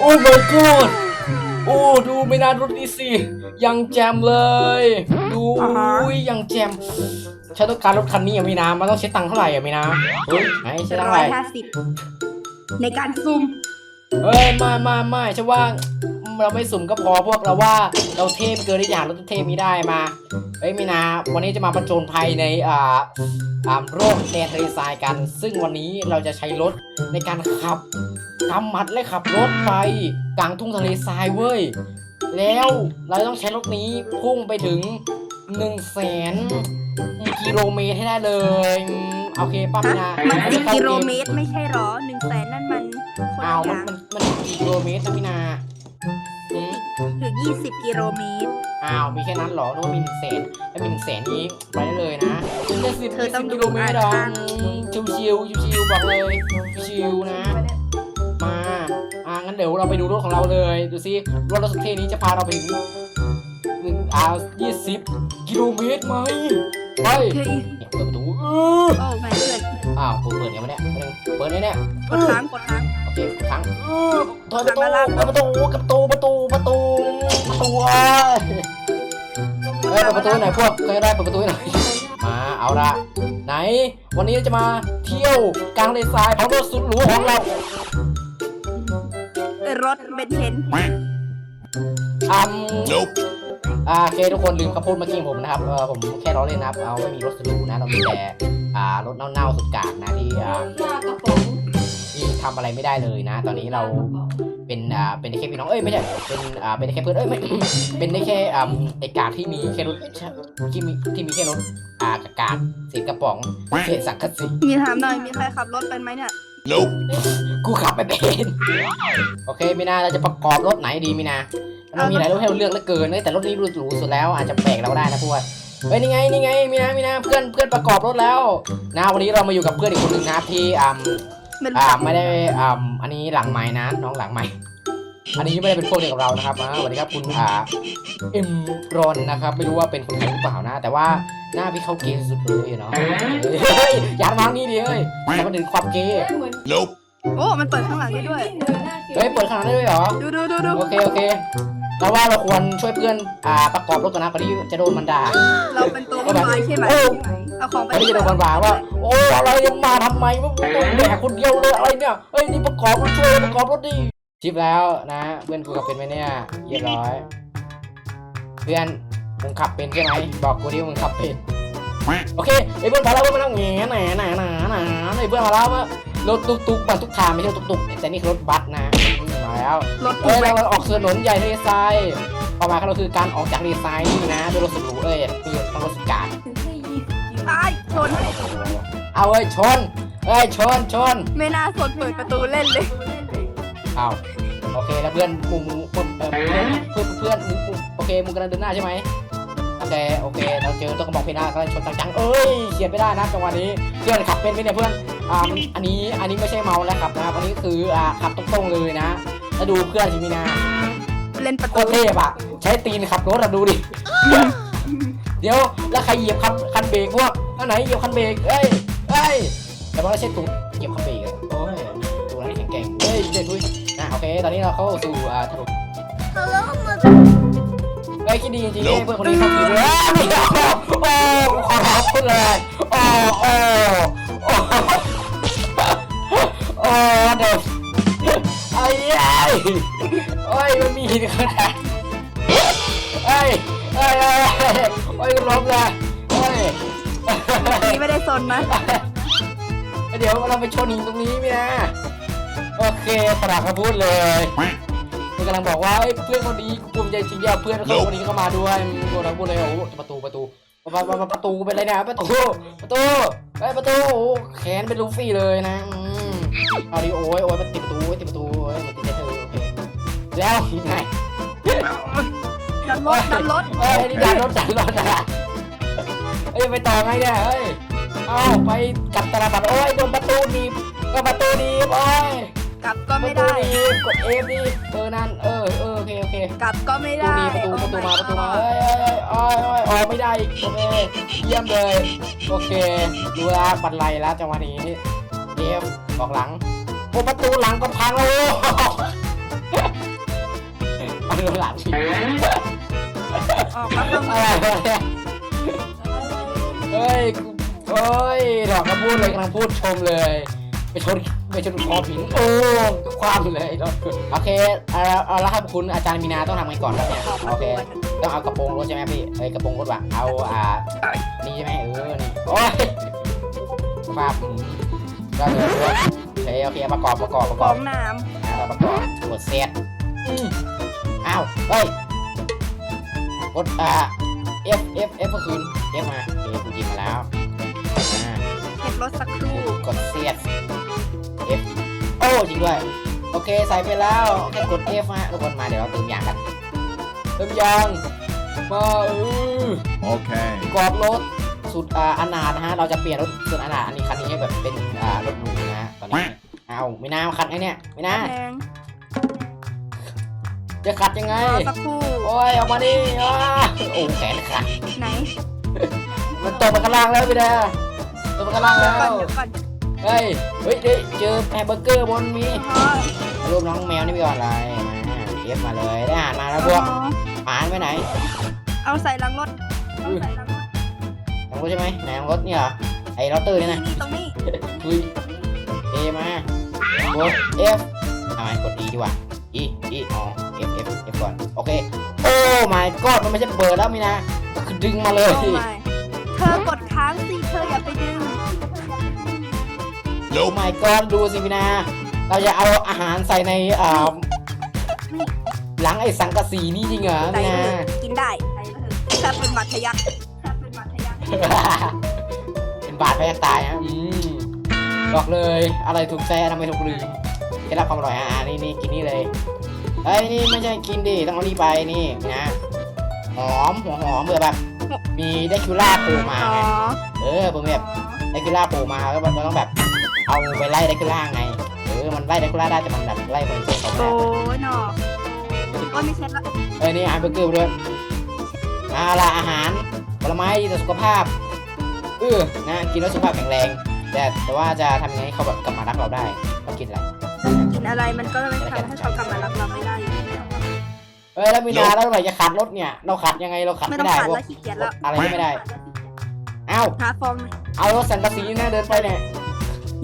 โอ้ my god โอ้ ดูไม่นานรถนี้สิยังแจมเลย ดูอ่าฮะ อุ้ยยังแจมฉันต้องการรถคันนี้อะมีนามันต้องใช้ตังค์เท่าไหร่อะมีนาเฮ้ยไหนใช้ตังค์ร้เท่าอไหร่ยห้าสิบในการซุ่ม เฮ้ยไม่ไม่ไม่ฉันว่าเราไม่สุ่มก็พอพวกเราว่าเราเทพเกินที่อยากรถเทพนี้ได้มาเฮ้ยมีนาวันนี้จะมาประจนภัยในอ่าอ่าโรคแดนทะเลทรายกัน ซึ่งวันนี้เราจะใช้รถในการขับกำมัดและขับรถไปกลางทุ่งทะเลทรายเว้ย แล้วเราต้องใช้รถนี้พุ่งไปถึง1นึ่งแสนกิโลเมตรให้ได้เลยอืมโอเคป้ามีนามันเราสิจะบเข้ากิโลเกมเมตรไม่ใช่หรอหนึ่งแสนนั่นมัน คนอ้าละวอมันย่างมันมันกี่กิโลเมตรนะพี่นาอืมถึงยี่สิบกิโลเมตร อ้าวมีแค่นั้นเหรอนึกว่ามีหนึ่งแสนถ้ามีหนึ่งแสนนี้ไปได้เลยนะเจ็ดสิบเธอต้องกิโลเมตรเหรออ่านชิวชิวๆชิวๆบอกเลยชิวๆนะ มาอ่างั้นเดี๋ยวเราไปดูรถของเราเลย ดูซิรถรถสุดเท่นี้จะพาเราไปถึงหนึ่งอ่ายี่สิบกิโลเมตรไหมไปเฮ้ยเนี่ยเปิดประตูเออโอ้ไม่เพื่อนอ้าวเปิดเปิดเนี่ยมันเนี่ยเปิดเนี่ยเนี่ยกดค้างกดค้างโอเคครั้งถอยประตูทางด้านล่างเปิดประตูกับประตูประตูประตูประตูเอ้ยเฮ้ยเปิดประตูหน่อยพวกเคยได้เปิดประตูหน่อยมาเอาละไหน วันนี้จะมาเที่ยวกลางทะเลทรายพร้อมรถสุดหรูของเรารถเบนเทนอืมอ่าโอเคทุกคนลืมคำพูดเมื่อกี้ของผมนะครับเออผมแค่ล้อเล่นนะครับเอาไม่มีรถสุดหรูนะเรามีแต่อ่ารถเน่าๆสุดกากนะที่อ่าที่ ทำอะไรไม่ได้เลยนะ ตอนนี้เราเป็นอ่าเป็นได้แค่พี่น้องเอ้ยไม่ใช่เป็นอ่าเป็นได้แค่เพื่อนเอ้ยไม่ เป็นได้แค่อ่าไอกากที่มีแค่รถที่มีที่มีแค่รถอ่ากากาสีกระป๋องเศษสังกะสีมีถามหน่อยมีใครขับรถเป็นไหมเนี่ยกูขับไม่เป็นโอเคมีนาเราจะประกอบรถไหนดีมีนามันมีหลายรถให้เราเลือกเหลือเกินเอ้ยแต่รถนี้หรูสุดแล้วอาจจะแปลกเราได้นะพวกเฮ้ยนี่ไงนี่ไงมีนามีนาเพื่อนเพื่อนประกอบรถแล้วนะวันนี้เรามาอยู่กับเพื่อนอีกคนหนึ่งนะครับที่อ่า เป็นอ่าขับไม่ได้อ่าอันนี้หลังไม้นะน้องหลังไม้อันนี้ไม่ได้เป็นพวกเดียวกับเรานะครับอ่าสวัสดีครับคุณอ่าเอ็มรอนนะครับไม่รู้ว่าเป็นคนไทยหรือเปล่านะ แต่ว่าหน้าพี่เขาเกย์สุดเลยเนาะเฮ้ยอย่ามางนี่ดิเฮ้ยแต่มันถึงความเกย์ Nope. โอ้ มันเปิดข้างหลังได้ด้วย เฮ้ยเปิดขนาดนั้นเลยเหรอ ดูดูดูดูโอเคโอเค เราว่าเราควรช่วยเพื่อนอ่าประกอบรถก่อนนะก่อนที่จะโดนมันด่าเราเป็นตัววุ่นวายใช่ไหมโอ้เอาของไปไม่ได้จะโดนมันด่าว่า โอ้อะไรยังมาทำไมวะมึงต้องแบกคนเดียวเลยอะไรเนี่ยเฮ้ยนี่ประกอบรถช่วยประกอบรถดิชิปแล้วนะเพื่อนกูขับเป็นไหมเนี่ยเรียบร้อย เพื่อนมึงขับเป็นใช่ไหมบอกกูดิว่ามึงขับเป็นโอเคไอ้เพื่อนมาแล้วเพื่อนมาแล้วแง่หนาหนาหนาหนาไอ้เพื่อนมาแล้วว่ารถตุกตุกมาทุกทางไม่ใช่ตุกตุกแต่นี่คือรถบัสนะอืมมา แล้วรถเอ้ยเราออกถนนใหญ่ทะเลทรายเป้าหมายของเราคือการออกจากทะเลทรายนี่นะด้วยรถสุดหรูเอ้ยมีต้องรถสกาดตายชนเอาเอ้ยชนเอ้ยชนชนไม่น่าสนเปิดประตูเล่นเลย เอาโอเคแล้วเพื่อนมึงมึงเพื่อนเออเพื่อนเพื่อนมึงมึงโอเคมึงกำลังเดินหน้าใช่ไหมโอเคโอเคเราเจอต้นกระบอกเพดานกำลังชนจังๆเอ้ยเฉียดไม่ได้นะจังหวะนี้เพื่อนขับเป็นไหมเนี่ยเพื่อนอ่าอันนี้อันนี้ไม่ใช่เมาแล้วขับนะครับอันนี้คืออ่าขับตรงๆเลยนะ แล้วดูเพื่อนจิมินาเล่นประโคตูตรเทพอะใช้ตีนขับรถอะดูดิ เดี๋ยวแล้วใครเหยียบคันคันเบรกพวกอันไหนเหยียบคันเบรกเอ้ยเอ้ยแต่ว่าเราใช้ตูดเหยียบคันเบรกอะโอ้ยตัวนั้นแข็งแกร่งเฮ้ยเด็ดดุยอะโอเค ตอนนี้เราเข้าสู่อ่าถนนเฮ้ยคิดดีจริงๆเลยเพื่อนคนนี้เขาขี่เลยไม่เอาโอ้ขอขอบคุณเลยโอ้โอ้โอ้โอ้เด็ กไอ้ยัยโอ้ยมันมีหินขนาดเอ้ยเอ้ยเอ้ยเอ้ยโอ้ยล้มเลยโอ้ยนี่ไม่ได้สนนะเดี๋ยวเราไปชนหินตรงนี้พี่นะโอเคปรากพูดเลยมันกำลังบอกว่าเอ้ยเพื่อนคนนี้กูภูมิใจจริงที่เอาเพื่อนเขาคนนี้เข้ามาด้วยกูกำลังพูดเลยโอ้โหประตูประตูประตูประตูเป็นไรเนี่ยประตูประตูเอ้ยประตูโอ้แขนเป็นลูฟี่เลยนะอืมเอาดิโอ้ยโอ้ยมันติดประตูโอ้ยติดประตู แล้วยังไงดันรถดันรถเอ้ยนี่ดันรถดันรถนะเอ้ยไปต่อไงเนี่ยเอ้ยเอาไปกลับตลาดโอ้ยโดนประตูหนีก็ประตูหนีโอ้ยกลับก็ไม่ระตูได้หนีบกดเอฟดิเออนั่นเออเออโอเคโอเคกลับก็ไม่ได้ประตูประตูมาประตูมาเอ้ยเอ้ยเอ้ยเอ้ยอกไม่ได้โอเคเยี่ยมเลยโอเคดูแลบันไลแล้วจังหวะนี้เอฟบอกหลังโอ้ประตูหลังก็พังแล้ว ข้างหลังพี่ออกมาข้างอะอกไรวะเนี่ยเฮ้ยกูเฮ้ยดอกกระพูดเลยกำลังพูดชมเลย ไปชนไปชนคอผิงโอ้ความเลยดอกโอเคเอาเอาแล้วครับคุณอาจารย์มีนาต้องทำไงก่อนครับเนี่ยโอเคต้องเอากระโปรงรถใช่ไหมพี่เอ้ยกระโปรงรถว่ะเอาอ่านี่ใช่ไหมเออนี่โอ้ยฟาบก็เลยว่าโอเคโอเคประกอบประกอบประกออบงน้อ่าเราประกอบกดเซต อืมอ้าวเฮ้ยกดอ่า F F F ก็คืน F มาโอเคกูหยิบมาแล้วอ่าำเก็บรถสักครู่กดเซต F โอ้จริงด้วย โอเคใส่ไปแล้วแค่กด F ฮะทุกคนมาเดี๋ยวเราเติมยางกันเติมยางมาเออ Okay. กรอบรถสุดอ่าอนาถนะฮะเราจะเปลี่ยนรถสุดอนาถอันนี้คันนี้ให้แบบเป็นอ่ารถหรูนะฮะตอนนี้เอาไม่น่ามาขัดไอ้เนี่ยไม่น่าแพง จะขัดยังไง รอสักครู่ โอ้ยออกมาดิอ้าโอ้แขนขาดไหนมันตกมาข้างล่างแล้วพี่ดาตกมาข้างล่างแล้เดี๋ยวก่อนว เดี๋ยวก่อนเฮ้ย เฮ้ยเฮ้ยเจอแฮมเบอร์เกอร์บนมีอ๋อรูปน้องแมวนี่มีก่อนอะไรมาเอฟมาเลยได้อาหารมาแล้วพวกอ๋ออาหารไปไหนเอาใส่หลังรถเอาใส่หลังรถน้องรถใช่ไหมไหนน้องรถนี่เหรอ ไอ้รถเตอร์นี่นี่นะ นี่ตรงนี้คุยเอมา กด F ทำไมกด E ดีกว่า E E อ๋อ F F F ก่อน โอเค โอ้ my god มันไม่ใช่เปิดแล้วมีนะก็คือดึงมาเลยโอ้ my เธอกดค้างสิเธออย่าไปดึงโอ้ my god ดูสิพี่นา เราจะเอาอาหารใส่ในอ่านี่หลังไอ้สังกะสีนี่จริงเหรอใส่พี่ไปนาเถอะกินได้ใส่ไปเถอะถ้าเป็นบัตรทะยักถ้าเป็นบัตรทะยักเป็นบาดพยักตายฮะอืมบอกเลยอะไรถูกใจทำไมถูกลืมเคล็ดลับความอร่อยอะอะนี่นี่กินนี่เลย เอ้ยนี่ไม่ใช่กินดิต้องเอานี่ไปนี่นะหอมหัวหอมเบื่อแบบมีได้คิวล่าโผล่มาอ๋อไงเออผมแบบได้คิวล่าโผล่มาแล้วมันต้องแบบ เอาไปไล่ได้คิวล่าไงเออมันไล่ได้คิวล่าได้แต่มันแบบไล่คนเจ็บเขาไม่โอ้ได้ยหนอก็ไม่เช็ดละเอ้ยนี่อาหารเบอร์เกอร์ด้วยเอาละอาหารผลไม้ดีต่อสุขภาพเออนะกินแล้วสุขภาพแข็งแรงแต่แต่ว่าจะทำยังไงให้เขาแบบกลับมารักเราได้ต้องกินอะไรกินอะไรมันก็ไม่ทำให้เขากลับมารักเราไม่ได้ อยู่ดีเอ้ยแล้วมีนาแล้วเมื่อไหร่จะขัดรถเนี่ย เราขัดยังไงเราขัดไม่ไม่ต้องได้ขัดพวแล้กวขี้เกียจแล้วอะไรก็ไม่ได้เอ้าหาฟองหน่อยเอารถสันกะสีนะเดินไปเนี่ย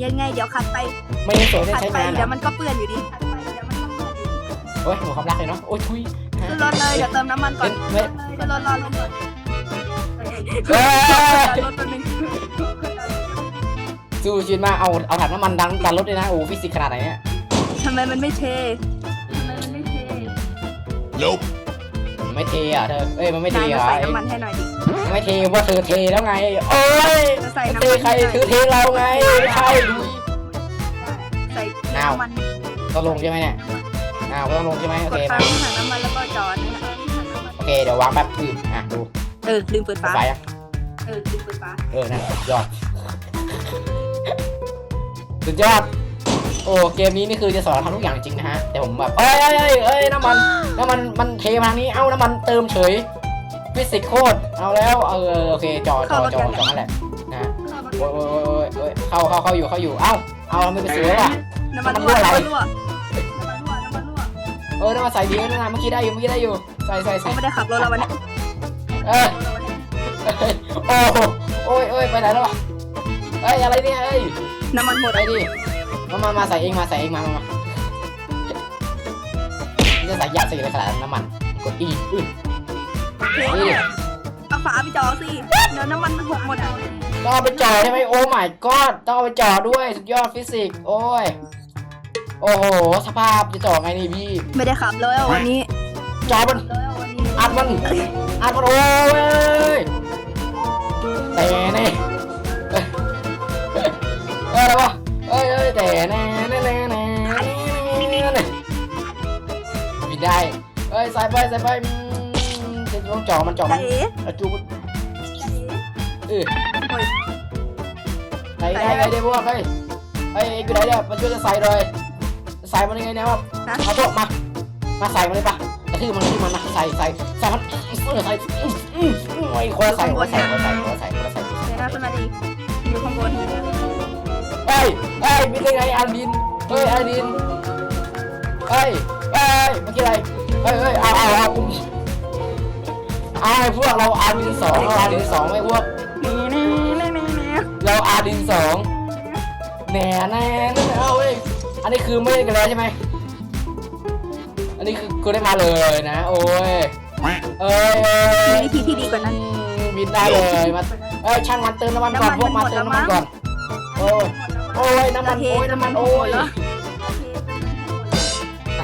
ยังไงเดี๋ยวขัดไปไม่ได้สวยได้ขัดใช้ไปงานเดี๋ยวอะมันก็เปื้อนอยู่ดีขัดไปเดี๋ยวมันก็เปื้อนอยู่ดีโอ้ยหมดความรักเลยเนาะโอ้ยทุยขึ้นรถเลยเดี๋ยวเติมน้ำมันก่อนเฮ้ยขึ้นรถรอลงก่อนเฮ้ยรถตัวนึงสู้ชีวิตมากเอาเอาถังน้ำมันดันดันรถเลยนะโอ้ฟิสิกส์ขนาดไหนเนี่ยทำไมมันไม่เท Nope. มันไม่เทอะเธอ เอ้ยมันไม่เทนายเหรมาอใส่เอ้ยน้ำมันให้หน่อยดิมันไม่เทว่าเธอเทแล้วไงโอ้ยจะใส่น้ำเทมันใครให้หน่อยเธอเทเราไงไม่ใช่ดุยใส่อ้าวน้ำมันต้องลงใช่ไหมเนี่ย อ้าวก็ต้องลงใช่ไหมโอกเคดมาค้างถังน้ำมันแล้วก็จอดนั่นแหละโอเคเดี๋ยววางแป๊บอืมอะดูเออลืมเปิดเปิดฝาไฟอะเออลืมเปิดฝาเออนั่นสุดยอด สุดยอด โอ้เกมนี้นี่คือจะสอนเราทำทุกอย่างจริงนะฮะแต่ผมแบบเอ้ยเอ้ยเอ้ยเอ้ยน้ำมันน้ำมันมันเทมาทางนี้เอ้าน้ำมันเติมเฉยฟิสิกส์โคตรเอาแล้วเออโอเคจอจอจอจอนั่นแหละนะฮะโอ้ยโอ้ยโอ้ยโอ้ยเข้าเข้าเข้าอยู่เข้าอยู่เอ้าเอาทำไมไปเสือว่ะน้ำมันน้ำมันรั่วรั่วอะไรน้ำมันรั่วน้ำมันรั่วน้ำมันรั่วเออน้ำมันใส่ดีนะนะเมื่อกี้ได้อยู่เมื่อกี้ได้อยู่ใส่ใส่เขาใส่ไม่ได้ขับรถเราวันนี้เออเอ้ยโอ้โหโอ้ยโอ้ยไปไหนแล้ววะเอ้ยอะไรเนี่ยเอ้ยน้ำมันหมดไปดิ มามามาใส่เองมาใส่เองมามามาจะใส่ยัดใส่อะไรขนาดนั้นน้ำมัน กดอีอื้อเทนี่ดิเอาฝาไปจอสิเดี๋ยวน้ำมันมันหกหมดอะต้องเอาไปจ่อใช่ไหมโอ้ my god ต้องเอาไปจ่อด้วยสุดยอดฟิสิกส์โอ้ย โอ้โห สภาพจะจ่อไงนี่พี่ ไม่ได้ขับเลยวันนี้จ่อมันเลยวันนี้อัดมัน อัดมันโอ้ยแต่แน่เอ้ยเอ้ยอะไรวะ ใส่ไปใส่ไปอืมจะต้องจ่อมันจ่อมันเอ๋เอาจูบเออโอ้ยใส่ได้ไงเดี๋ยวพวกเฮ้ยเฮ้ยอยู่ไหนเนี่ยมาช่วยจะใส่เลยใส่มันยังไงเนี่ยครับนะเอาโต๊ะมา มาใส่มันเลยปะกระทืบมันกระทืบมันนะใส่ใส่ใส่มันเออใส่อืมอืมอืมไอ้คนละใส่คนละใส่คนละใส่คนละใส่คนละใส่เดี๋ยวนะขึ้นมาดิอยู่ข้างบนเฮ้ยเฮ้ยบินได้ไงอันบินเฮ้ยอันบินเฮ้ยเฮ้ยเมื่อกี้อะไรเฮ้ยเฮ้ยเอาเอาเอาเอาไอ้พวกเราอาดินสองเราอาดินสองไอ้พวก เราอาดินสองแหน่แน่นั่นเอาเว้ยอันนี้คือไม่ได้กันแล้วใช่ไหมอันนี้คือกูได้มาเลยนะ โอ้ยเอ้ยเอ้ยมีวิธีที่ดีกว่านั้น บินได้เลยมาเอ้ยช่างมันเติมน้ำมันก่อนพวกมาเติมน้ำมันก่อน โอ้ยโอ้ยน้ำมันโอ้ยน้ำมันโอ้ยแล้ว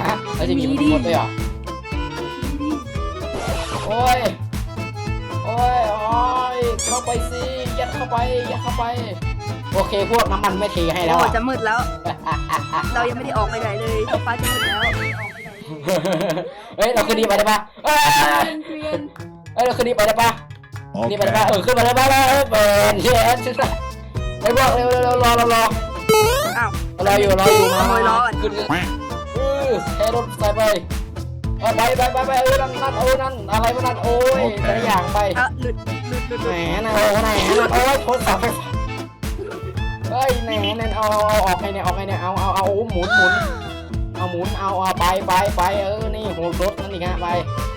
ฮะแล้วจะมีมันหมดด้วยเหรอ อ้ย โอ้ย โอ้ย เข้าไปสิ ยัดเข้าไป ยัดเข้าไป โอเค พวกน้ำมันไม่เทให้แล้วโอ้อะจะมืดแล้ว เรายังไม่ได้ออกไปไหนเลยท้องฟ้าจะมืดแล้วเฮ้ย เราขึ้นนี่ไปได้ปะเอ้ยเฮ้ย เราขึ้นนี่ไปได้ปะนี่ไปได้ปะ Okay. เออขึ้นมาได้ปะแล้วเปิดเย็นขึ้นมาไอ้พวกเร็วเร็วเร็วรอรอรออ้าวรออยู่ รออยู่มาขโมยล้อก่อนขึ้น Quack. เออเทรถใส่ไป เออไปไปไปไปเออนั่นนั่นเออนั่นอะไรวะนั่นโอ้ยโอเค แต่ละอย่างไปอะหลุดหลุดหลุดหแหลุดนะโอ้ไหนนะโอ้ยโทรศัพท์ไฟฟ้าเฮ้ยแหนนั่นเอาเอาออกไงเนี่ยออกไงเนี่ยเอาเอาเอาหมุนหมุนเอาหมุนเอาเอาไปไปไปเออนี่โหรถนั่นอีกฮะไป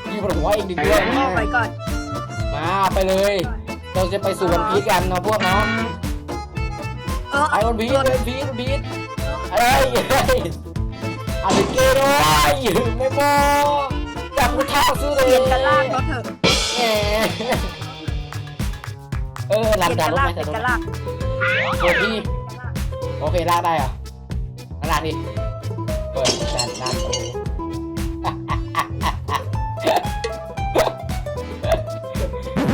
มีบนหัวอีกดึงด้วยออกไปก่อนมาไปเลย เราจะไปสู่วันพีชกันนะพวกน้องเออไปวันพีชวันพีชวันพีชเอ้ยเฮ้ย อาไปกย์ด้วยไม่พอจับกูท่าซื้เลยเปลี่ยนกันลางกรถเถอะแหมเออเปลี่ยนลำดักันรถลางเปลี่ยนกันลากโอพี่โอเคลากได้เหรอลากดิเปิดด้านด้าน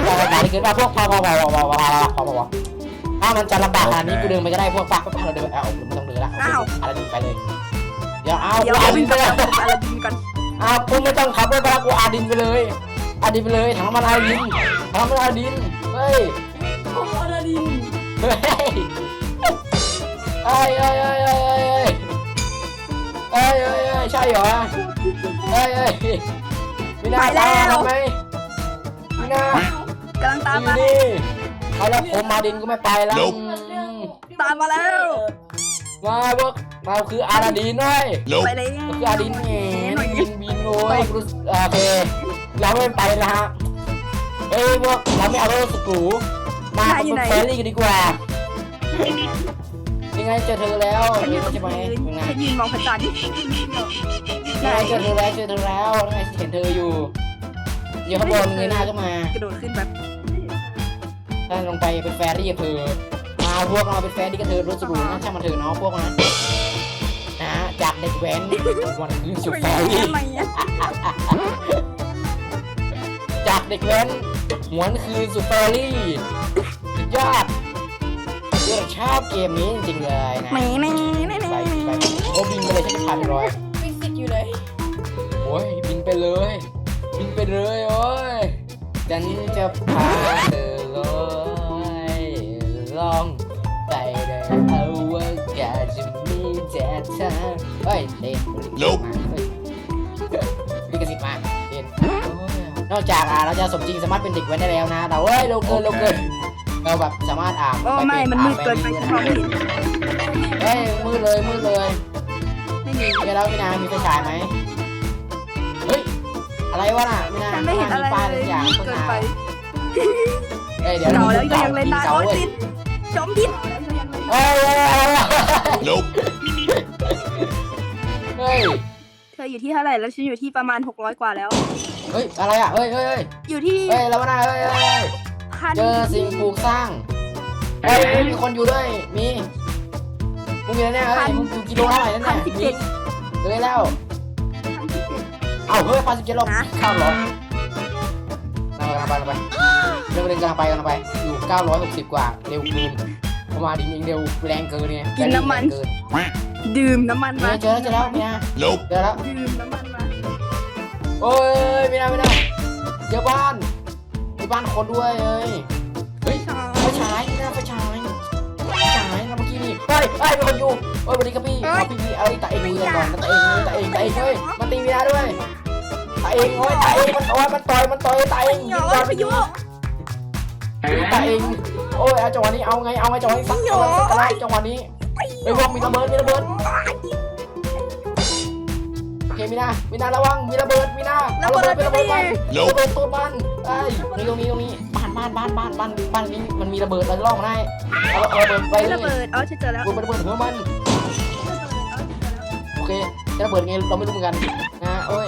โอ้ลากได้ขึ้นมาพวกพอพอพอพอพอพอพอพอพอถ้ามันจะลำบากขนาดนี้กูเดินไปก็ได้พวกปากก็ปากเราเดินเอาไม่ต้องเดินละอะไรดิไปเลยี๋ยวเอาเดี๋ยวอาดินไปเลยอาดินก่อนอ่าคุณไม่ต้องขับรถไปละกูอาดินไปเลยอาดินไปเลยถังมันอาดินถังมันอาดินเฮ้ยโออาดินเฮ้ยเอ้ยเอ้ยเอ้ยเอ้ยเอ้ยเอ้ยเอ้ยใช่เหรอเฮ้ยเอ้ยม่หน้าตามไหมม่หน้ากำลังตามมาดิเขาแล้วผมมาดินก็ไม่ไปแล้วตามมาแล้วมาพวก เราคืออาราดินด้วยไป Nope. เลยก็คืออาดินเองบินบินโอ้ยกูรู้สึกโอเคเราไม่ไปแล้วฮะเอ้ยพวกเราไม่เอารถสกรูมาเป็นเฟรนลี่กันดีกว่ายังไงเจอเธอแล้วฉันอยู่ตรงใช่ไหมพื้นยังไงฉันยืนมองพระจันทร์ยังไงเจอเธอแล้วเจอเธอแล้วยังไงเห็นเธออยู่อยู่ข้างบนเงยหน้าขึ้นมากระโดดขึ้นแบบถ้าลงไปเป็นแฟรี่กับเธอมาพวกเราเป็นแฟรี่กับเธอรถสกรูนะช่างมันเถอะเนาะพวกนั้นนะ จากเด็กแว้นวันนี้สู่แฟรี่ ทำไมอะจากเด็กแว้นหวนคืนสู่แฟรี่สุดยอดเรื่องชอบเกมนี้จริงๆเลยนะไม่ไม่ไม่ไปไม่ไปโอ้บินไปเลยฉันจะพาไปรอยฟิสิกอยู่เลย โอ้ยบินไปเลย บินไปเลยโอ้ยฉันจะพาเธอลอยลอง เธอเฮ้ยเล่น Nope เฮ้ยลิขสิทธิ์มาเล่นโอ้ยนอกจากอ่าเราจะสมจริงสามารถเป็นเด็กแว้นได้แล้วนะแต่เฮ้ยเราเกินเราเกินเราแบบสามารถอ่านโอ้ไม่มันมืดเกินไปฉันมองไม่เห็นเฮ้ยมืดเลยมืดเลยไม่มีเดี๋ยวแล้วพี่นามีไฟฉายไหมเฮ้ยอะไรวะน่ะพี่นาฉันไม่เห็นอะไรป้ายเลยอย่างมืดโฆษเกินณาไปเฮ้ยเดี๋ยวเก่าแล้วก็ยังเล่นได้เก่าโอ้ยเว้ยติดจมดินเฮ้ยเฮ้ยเฮ้ย Nope. เฮ้ย เธออยู่ที่เท่าไหร่แล้วฉันอยู่ที่ประมาณ 600 กว่าแล้ว เฮ้ย อะไรอะเฮ้ยเฮ้ยเฮ้ยอยู่ที่เฮ้ยแล้ววะน่ะเฮ้ยเฮ้ยเฮ้ย พันเจอสิ่งปลูกสร้างเฮ้ยมีคนอยู่ด้วย มีมึงอยู่ไหนเนี่ยเฮ้ยมึงอยู่กิโลเท่าไหร่นั่นพันเนี่ยสิบมีเจ็ดเลยแล้ว พันสิบเจ็ด เอ้าเฮ้ยพันสิบเจ็ดโลนะข้าวเหรอเรากำลังไปกำลังไปเร็วเร็วกำลังไปกำลังไป อยู่เก้าร้อยหกสิบกว่า เร็วเกินประมาณนี้เร็วแรงเกินเนี่ยกินน้ำมัน แรงเกิน Quack. ดื่มน้ำมันเจมาอเจอแล้วเจอแล้วเนี่ย Nope. เจอแล้วดื่มน้ำมันมาโอ้ยไม่ได้ไม่ได้เจอบ้านมีบ้านคนด้วยเอ้ยเฮ้ยไฟฉายนี่นะไฟฉายไฟฉายนะเมื่อกี้นี่เฮ้ยเฮ้ยมีคนอยู่เฮ้ยสวัสดีครับพี่ขอพี่พี่เอาตาเองดูกันก่อนตาเองตาเองตาเองเฮ้ยมันตีเวลาด้วยตาเองโอ้ยตาเองมันโอ้ยมันต่อยมันต่อยตาเองโยยิงก่อนพาไปยุตาเองโอ้ยเอาจังหวะนี้เอาไงเอาไงจังหวะนี้สักจังหวะสักจังหวะนี้ เฮ้ยพวกมีระเบิดมีระเบิดโอเคเคมีนามีนาระวังมีระเบิดมีนาเอาระเบิดไประเบิดมันระเบิดตัวมันไอ้ยตรงนี้ตรงนี้บ้านบ้านบ้านบ้านบ้านบ้านนี้มันมีระเบิดเราจะล่องได้เอาเอาระเบิดไปไอ้เลระเบิยดเอาฉันเจอแล้วระเบิดระเบิดหัวมันโอเคจะระเบิดไงเราไม่รู้เหมือนกันนะเอ้ย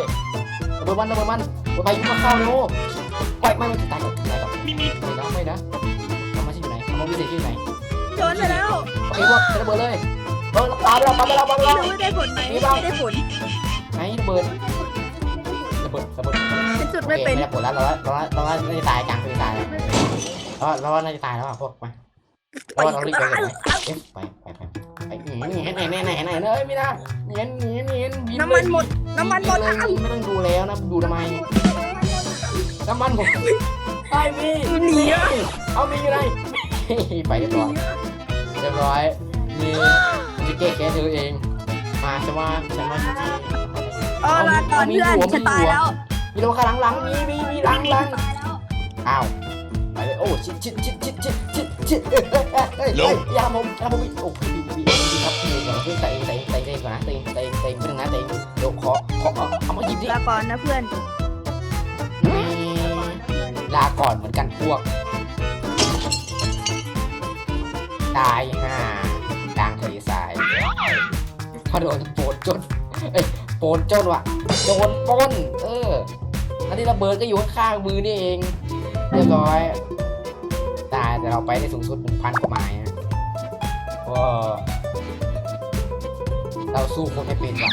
ระเบิดมันระเบิดมันระเบิดพายุมาเข้าเร็วไม่ไม่ไม่ตายก่อนตายก่อนไม่นะไม่นะทำมาที่อยู่ไหนทำมาวิเศษที่อยู่ไหน โดนไปแล้วโอเคพวกจะระเบิดเลยเออตามเราตามเราตามไม่เรารู้ว่าได้ผลไหมไม่ได้ผลไหนระเบิดระเบิดระเบิดฉันจุดโอไม่เคเป็นไม่ได้ผลแล้วเราเราเราเราน่าจะตายกลางคือตายแล้วเราเราน่าจะตายแล้วอะพวกไปเราเรารีบไปเลยไปไปไปไปหนีหนีไหนไหนไหนไหนเลยไม่ได้หนีหนีหนีหนีน้ำมันหมด น้ำมันหมดเลอะยไม่ต้องดูแล้วนะดูทำไมน้ำมันหมดไอ้มีหนีอะเอามีอยู่ไหน ไปเรียบร้อยเรียบร้อยนี่จะแก้แค้นเธอเอง มาฉันว่าฉันว่าจริงเออลาก่อนเพื่อนฉันตายแล้วมีโลข้างหลังหลังมีมีมีหลังหลังอ้าวไปเลยโอ้ชิดชิดชิดชิดชิดชิดชิดเฮ้ยเฮ้ยเฮ้ยยาผมยาผมโอ้พี่พี่พี่ครับพี่ก่อนเพื่อนเตะเตะเตะเตะก่อนนะเตะเตะเตะเพื่อนนะเตะเดี๋ยวขอขอเอามาหยิบดิลาก่อนนะเพื่อนลาก่อนเหมือนกันพวก ตายห่ากลางทะเลทรายถ้าโดนโปนจนเอ้ยโปนจนวะโดนป้นเอออันนี้ระเบิดก็อยู่ข้างมือนี่เองเรียบร้อยตายแต่เราไปได้สูงสุดหนึ่งพันกว่าไม้อะว้เราสู้คนไม่เป็นว่ะ